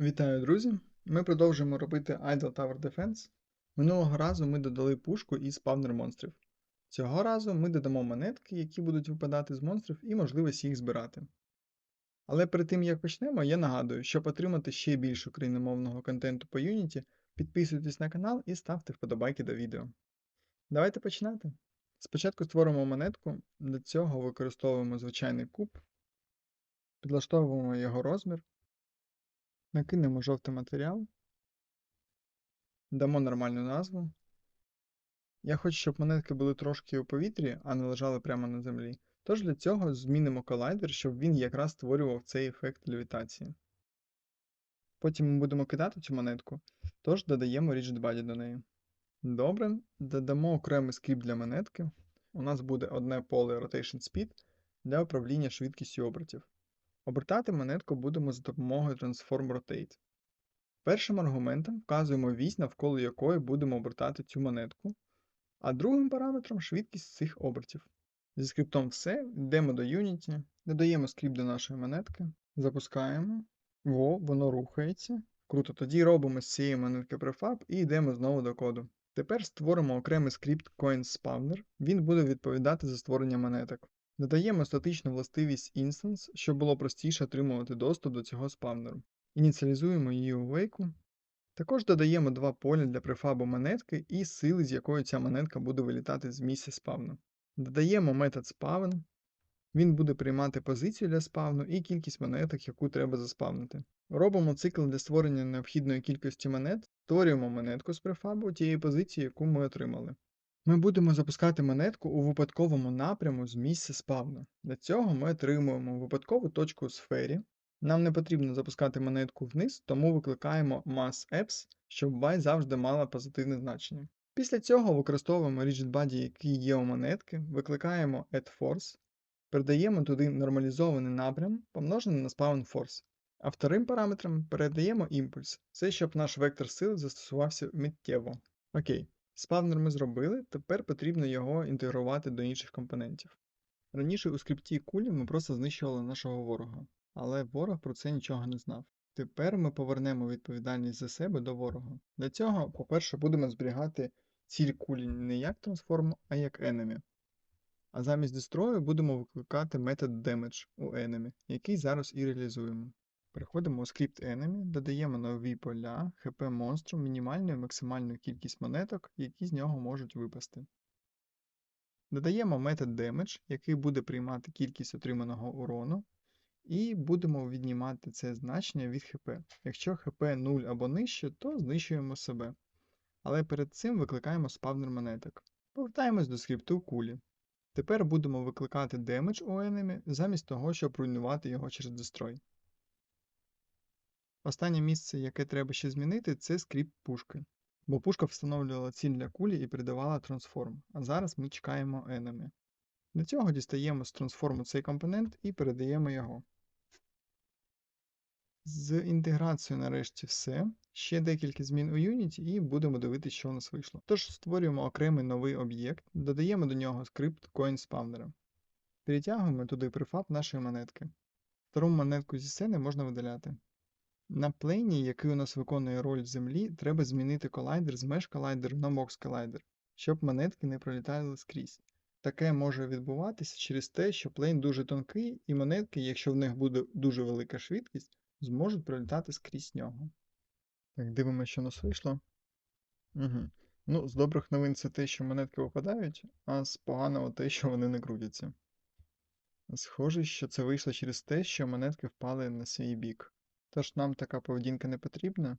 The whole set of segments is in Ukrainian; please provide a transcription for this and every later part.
Вітаю, друзі! Ми продовжуємо робити Idle Tower Defense. Минулого разу ми додали пушку і спавнер монстрів. Цього разу ми додамо монетки, які будуть випадати з монстрів, і можливість їх збирати. Але перед тим як почнемо, я нагадую, щоб отримати ще більше україномовного контенту по Unity, підписуйтесь на канал і ставте вподобайки до відео. Давайте починати. Спочатку створимо монетку, для цього використовуємо звичайний куб, підлаштовуємо його розмір. Накинемо жовтий матеріал. Дамо нормальну назву. Я хочу, щоб монетки були трошки у повітрі, а не лежали прямо на землі. Тож для цього змінимо колайдер, щоб він якраз створював цей ефект левітації. Потім ми будемо кидати цю монетку, тож додаємо Body до неї. Добре, додамо окремий скрипт для монетки. У нас буде одне поле Rotation Speed для управління швидкістю обертів. Обертати монетку будемо за допомогою Transform Rotate. Першим аргументом вказуємо вісь, навколо якої будемо обертати цю монетку, а другим параметром швидкість цих обертів. Зі скриптом все, йдемо до Unity, додаємо скрипт до нашої монетки, запускаємо. Во, воно рухається. Круто, тоді робимо з цієї монетки префаб і йдемо знову до коду. Тепер створимо окремий скрипт CoinSpawner, він буде відповідати за створення монеток. Додаємо статичну властивість Instance, щоб було простіше отримувати доступ до цього спавнеру. Ініціалізуємо її у вейку. Також додаємо два поля для префабу монетки і сили, з якою ця монетка буде вилітати з місця спавну. Додаємо метод spawn. Він буде приймати позицію для спавну і кількість монеток, яку треба заспавнити. Робимо цикл для створення необхідної кількості монет, створюємо монетку з префабу тієї позиції, яку ми отримали. Ми будемо запускати монетку у випадковому напряму з місця спавну. Для цього ми отримуємо випадкову точку у сфері. Нам не потрібно запускати монетку вниз, тому викликаємо massApps, щоб y завжди мала позитивне значення. Після цього використовуємо RigidBody, який є у монетки, викликаємо addForce, передаємо туди нормалізований напрям, помножений на SpawnForce. А вторим параметром передаємо імпульс. Це щоб наш вектор сили застосувався миттєво. Окей. Спавнер ми зробили, тепер потрібно його інтегрувати до інших компонентів. Раніше у скрипті кулі ми просто знищували нашого ворога, але ворог про це нічого не знав. Тепер ми повернемо відповідальність за себе до ворога. Для цього, по-перше, будемо зберігати ціль кулі не як трансформ, а як enemy. А замість дестрою будемо викликати метод damage у enemy, який зараз і реалізуємо. Переходимо у скрипт Enemy, додаємо нові поля, хп монстру, мінімальну і максимальну кількість монеток, які з нього можуть випасти. Додаємо метод Damage, який буде приймати кількість отриманого урону, і будемо віднімати це значення від хп. Якщо хп 0 або нижче, то знищуємо себе. Але перед цим викликаємо спавнер монеток. Повертаємось до скрипту кулі. Тепер будемо викликати демедж у enemy, замість того, щоб руйнувати його через дестрой. Останнє місце, яке треба ще змінити, це скрипт пушки. Бо пушка встановлювала ціль для кулі і передавала трансформ, а зараз ми чекаємо enemy. Для цього дістаємо з трансформу цей компонент і передаємо його. З інтеграцією нарешті все. Ще декілька змін у Unity і будемо дивитися, що у нас вийшло. Тож створюємо окремий новий об'єкт, додаємо до нього скрипт CoinSpawner. Перетягуємо туди префаб нашої монетки. Втору монетку зі сцени можна видаляти. На плейні, який у нас виконує роль землі, треба змінити колайдер з Mesh Collider на Mox Collider, щоб монетки не пролітали скрізь. Таке може відбуватися через те, що плейн дуже тонкий, і монетки, якщо в них буде дуже велика швидкість, зможуть пролітати скрізь нього. Так, дивимося, що у нас вийшло. Угу. Ну, з добрих новин це те, що монетки випадають, а з поганого те, що вони не крутяться. Схоже, що це вийшло через те, що монетки впали на свій бік. Тож нам така поведінка не потрібна,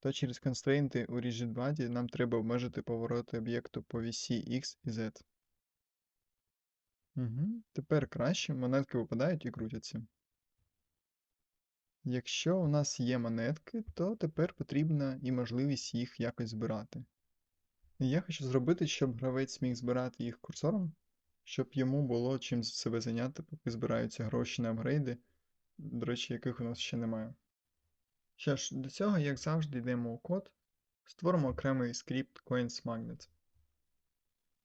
то через констрейнти у RigidBody нам треба обмежити повороти об'єкту по вісі X і Z. Угу. Тепер краще монетки випадають і крутяться. Якщо у нас є монетки, то тепер потрібна і можливість їх якось збирати. Я хочу зробити, щоб гравець міг збирати їх курсором, щоб йому було чим себе зайняти, поки збираються гроші на апгрейди, до речі, яких у нас ще немає. Що ж, до цього, як завжди, йдемо у код, створимо окремий скрипт CoinsMagnet.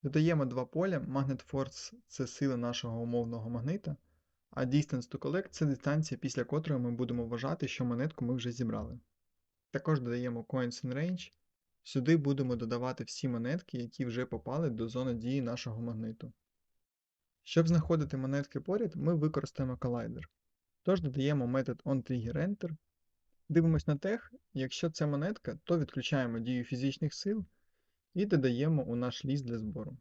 Додаємо два поля, Magnet Force це сила нашого умовного магнита, а Distance to Collect це дистанція, після котрої ми будемо вважати, що монетку ми вже зібрали. Також додаємо Coins in Range. Сюди будемо додавати всі монетки, які вже попали до зони дії нашого магниту. Щоб знаходити монетки поряд, ми використаємо колайдер. Тож додаємо метод onTriggerEnter. Дивимось на тех, якщо це монетка, то відключаємо дію фізичних сил і додаємо у наш ліст для збору.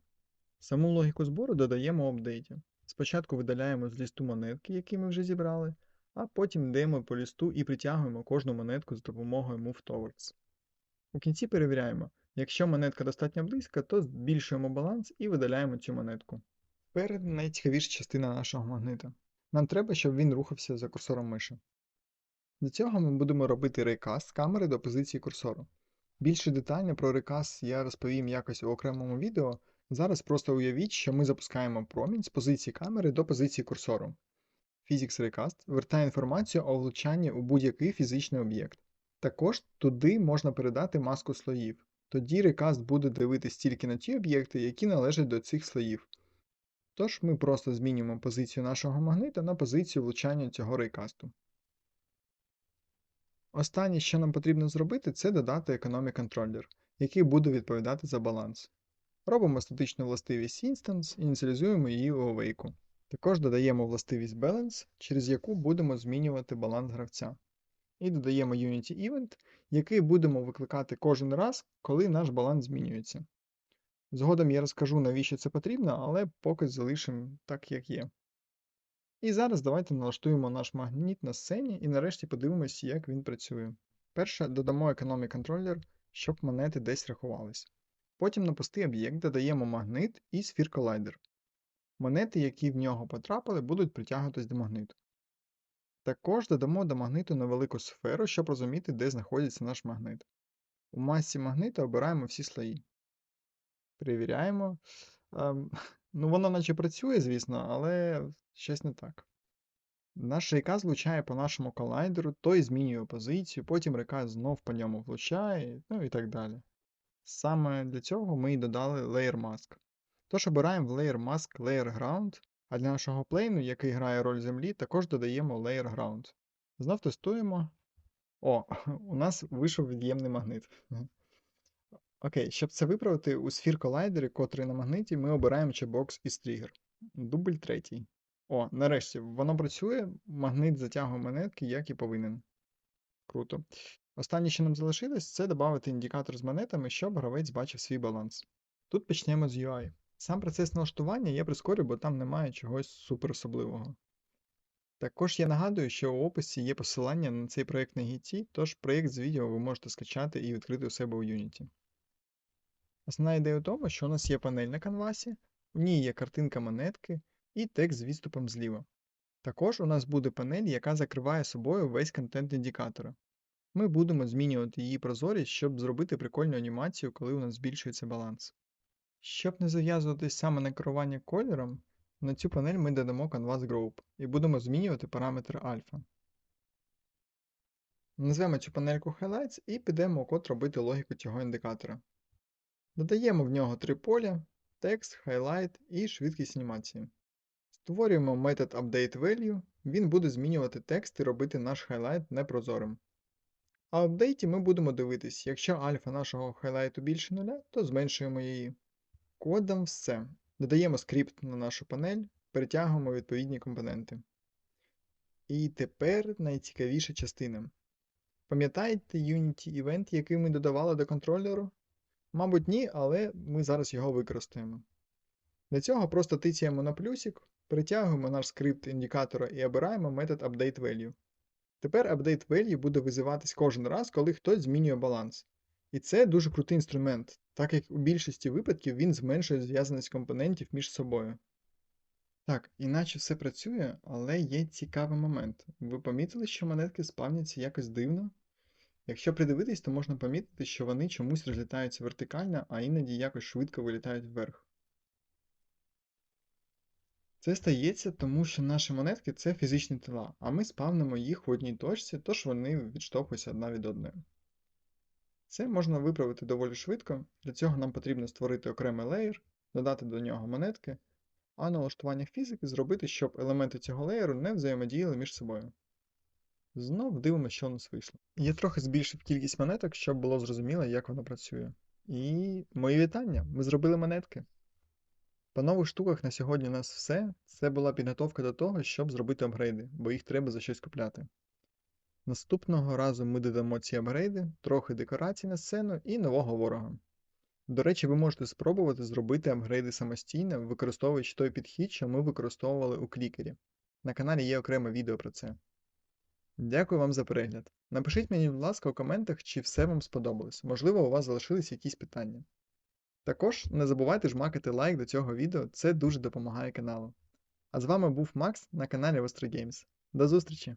Саму логіку збору додаємо у апдейті. Спочатку видаляємо з лісту монетки, які ми вже зібрали, а потім йдемо по лісту і притягуємо кожну монетку з допомогою Move Towards. У кінці перевіряємо, якщо монетка достатньо близька, то збільшуємо баланс і видаляємо цю монетку. Тепер найцікавіша частина нашого магнита. Нам треба, щоб він рухався за курсором миші. Для цього ми будемо робити рейкаст камери до позиції курсору. Більше детально про рейкаст я розповім якось у окремому відео. Зараз просто уявіть, що ми запускаємо промінь з позиції камери до позиції курсору. Physics Recast вертає інформацію о влучанні у будь-який фізичний об'єкт. Також туди можна передати маску слоїв. Тоді рекаст буде дивитись тільки на ті об'єкти, які належать до цих слоїв. Тож ми просто змінюємо позицію нашого магнита на позицію влучання цього рейкасту. Останнє, що нам потрібно зробити, це додати Economic Controller, який буде відповідати за баланс. Робимо статичну властивість Instance, і ініціалізуємо її у Awake. Також додаємо властивість Balance, через яку будемо змінювати баланс гравця. І додаємо Unity Event, який будемо викликати кожен раз, коли наш баланс змінюється. Згодом я розкажу, навіщо це потрібно, але поки залишимо так, як є. І зараз давайте налаштуємо наш магніт на сцені і нарешті подивимося, як він працює. Перше додамо Economic Controller, щоб монети десь рахувались. Потім на пустий об'єкт додаємо магнит і Collider. Монети, які в нього потрапили, будуть притягуватись до магниту. Також додамо до магниту невелику сферу, щоб розуміти, де знаходиться наш магнит. У масі магнита обираємо всі слої. Перевіряємо. Ем, ну, воно наче працює, звісно, але щось не так. Наш река злучає по нашому колайдеру, той змінює позицію, потім река знов по ньому влучає, ну і так далі. Саме для цього ми і додали Layer Mask. Тож обираємо в Layer Mask Layer Ground, а для нашого плейну, який грає роль землі, також додаємо Layer Ground. Знов тестуємо. О, у нас вийшов від'ємний магнит. Окей, щоб це виправити, у Sphere Collider, котрий на магниті, ми обираємо чекбокс із тригер. Дубль третій. О, нарешті, воно працює, магнит затягує монетки, як і повинен. Круто. Останнє, що нам залишилось, це додати індикатор з монетами, щоб гравець бачив свій баланс. Тут почнемо з UI. Сам процес налаштування я прискорю, бо там немає чогось супер особливого. Також я нагадую, що у описі є посилання на цей проєкт на Git, тож проєкт з відео ви можете скачати і відкрити у себе у Unity. Основна ідея у тому, що у нас є панель на канвасі, в ній є картинка монетки і текст з відступом зліва. Також у нас буде панель, яка закриває собою весь контент індикатора. Ми будемо змінювати її прозорість, щоб зробити прикольну анімацію, коли у нас збільшується баланс. Щоб не зав'язуватись саме на керування кольором, на цю панель ми додамо Canvas Group і будемо змінювати параметр альфа. Назвемо цю панельку Highlights і підемо у код робити логіку цього індикатора. Додаємо в нього три поля, текст, highlight і швидкість анімації. Створюємо метод UpdateValue, він буде змінювати текст і робити наш хайлайт непрозорим. А в апдейті ми будемо дивитись, якщо альфа нашого хайлайту більше нуля, то зменшуємо її. Кодом все. Додаємо скрипт на нашу панель, перетягуємо відповідні компоненти. І тепер найцікавіша частина. Пам'ятаєте Unity Event, який ми додавали до контролеру? Мабуть, ні, але ми зараз його використаємо. Для цього просто тицяємо на плюсик, перетягуємо наш скрипт індикатора і обираємо метод UpdateValue. Тепер UpdateValue буде визиватись кожен раз, коли хтось змінює баланс. І це дуже крутий інструмент, так як у більшості випадків він зменшує зв'язаність компонентів між собою. Так, іначе все працює, але є цікавий момент. Ви помітили, що монетки спавняться якось дивно? Якщо придивитись, то можна помітити, що вони чомусь розлітаються вертикально, а іноді якось швидко вилітають вверх. Це стається, тому що наші монетки це фізичні тіла, а ми спавнимо їх в одній точці, тож вони відштовхуються одна від одної. Це можна виправити доволі швидко, для цього нам потрібно створити окремий леєр, додати до нього монетки, а налаштування фізики зробити, щоб елементи цього леєру не взаємодіяли між собою. Знов дивимося, що у нас вийшло. Я трохи збільшив кількість монеток, щоб було зрозуміло, як воно працює. І мої вітання! Ми зробили монетки. По нових штуках на сьогодні у нас все. Це була підготовка до того, щоб зробити апгрейди, бо їх треба за щось купляти. Наступного разу ми додамо ці апгрейди, трохи декорацій на сцену і нового ворога. До речі, ви можете спробувати зробити апгрейди самостійно, використовуючи той підхід, що ми використовували у клікері. На каналі є окреме відео про це. Дякую вам за перегляд. Напишіть мені, будь ласка, у коментах, чи все вам сподобалось. Можливо, у вас залишились якісь питання. Також не забувайте жмакати лайк до цього відео, це дуже допомагає каналу. А з вами був Макс на каналі Games. До зустрічі!